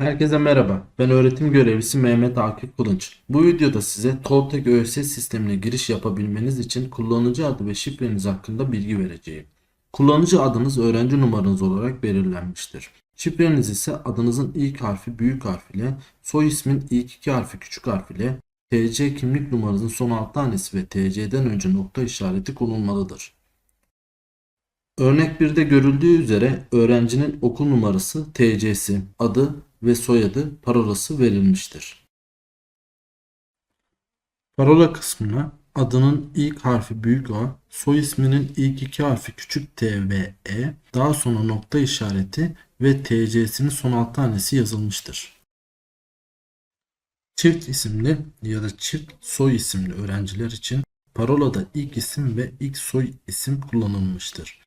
Herkese merhaba. Ben öğretim görevlisi Mehmet Akif Kılınç. Bu videoda size Toltek ÖSS sistemine giriş yapabilmeniz için kullanıcı adı ve şifreniz hakkında bilgi vereceğim. Kullanıcı adınız öğrenci numaranız olarak belirlenmiştir. Şifreniz ise adınızın ilk harfi büyük harf ile, soy ismin ilk iki harfi küçük harf ile, TC kimlik numaranızın son 6 tanesi ve TC'den önce nokta işareti konulmalıdır. Örnek 1'de görüldüğü üzere öğrencinin okul numarası, TC'si, adı ve soyadı, parolası verilmiştir. Parola kısmına adının ilk harfi büyük A, soy isminin ilk iki harfi küçük T ve E, daha sonra nokta işareti ve TC'sinin son alt tanesi yazılmıştır. Çift isimli ya da çift soy isimli öğrenciler için parolada ilk isim ve ilk soy isim kullanılmıştır.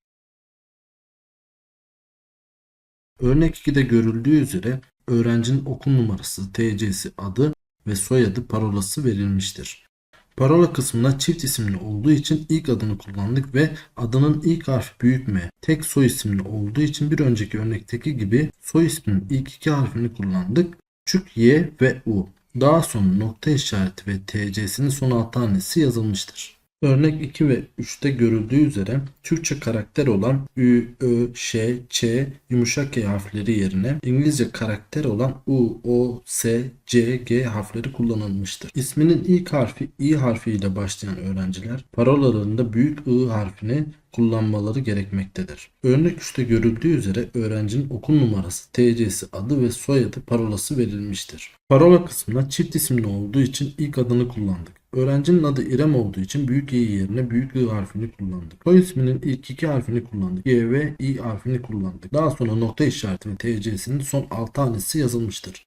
Örnek 2'de görüldüğü üzere öğrencinin okul numarası, TC'si, adı ve soyadı parolası verilmiştir. Parola kısmına çift isimli olduğu için ilk adını kullandık ve adının ilk harfi büyük M, tek soy isimli olduğu için bir önceki örnekteki gibi soy isminin ilk iki harfini kullandık. Küçük Y ve U. Daha sonra nokta işareti ve TC'sinin son alt tanesi yazılmıştır. Örnek 2 ve 3'te görüldüğü üzere Türkçe karakter olan Ü, Ö, Ş, Ç yumuşak G harfleri yerine İngilizce karakter olan U, O, S, C, G harfleri kullanılmıştır. İsminin ilk harfi İ harfi ile başlayan öğrenciler parolalarında büyük I harfini kullanmaları gerekmektedir. Örnek 3'te görüldüğü üzere öğrencinin okul numarası, TC'si, adı ve soyadı parolası verilmiştir. Parola kısmına çift isimli olduğu için ilk adını kullandık. Öğrencinin adı İrem olduğu için büyük İ yerine büyük I harfini kullandık. Soy isminin ilk iki harfini kullandık. Y ve İ harfini kullandık. Daha sonra nokta işareti TC'sinin son 6 tanesi yazılmıştır.